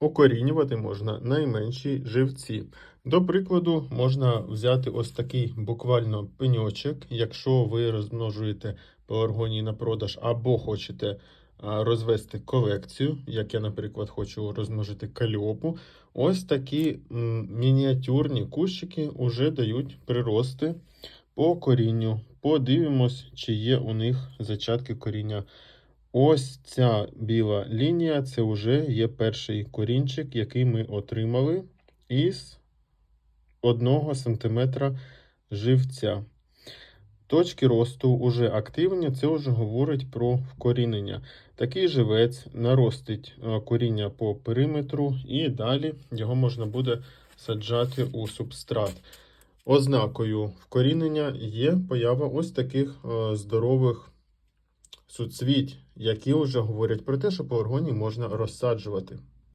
окорінювати можна найменші живці. До прикладу, можна взяти ось такий буквально пеньочок, якщо ви розмножуєте пеларгонії на продаж або хочете розвести колекцію, як я, наприклад, хочу розмножити кальопу. Ось такі мініатюрні кущики вже дають прирости по корінню. Подивимось, чи є у них зачатки коріння. Ось ця біла лінія це вже є перший корінчик, який ми отримали із 1 см живця. Точки росту вже активні, це вже говорить про вкорінення. Такий живець наростить е, коріння по периметру, і далі його можна буде саджати у субстрат. Ознакою вкорінення є поява ось таких е, здорових суцвіть, які вже говорять про те, що пеларгонії можна розсаджувати.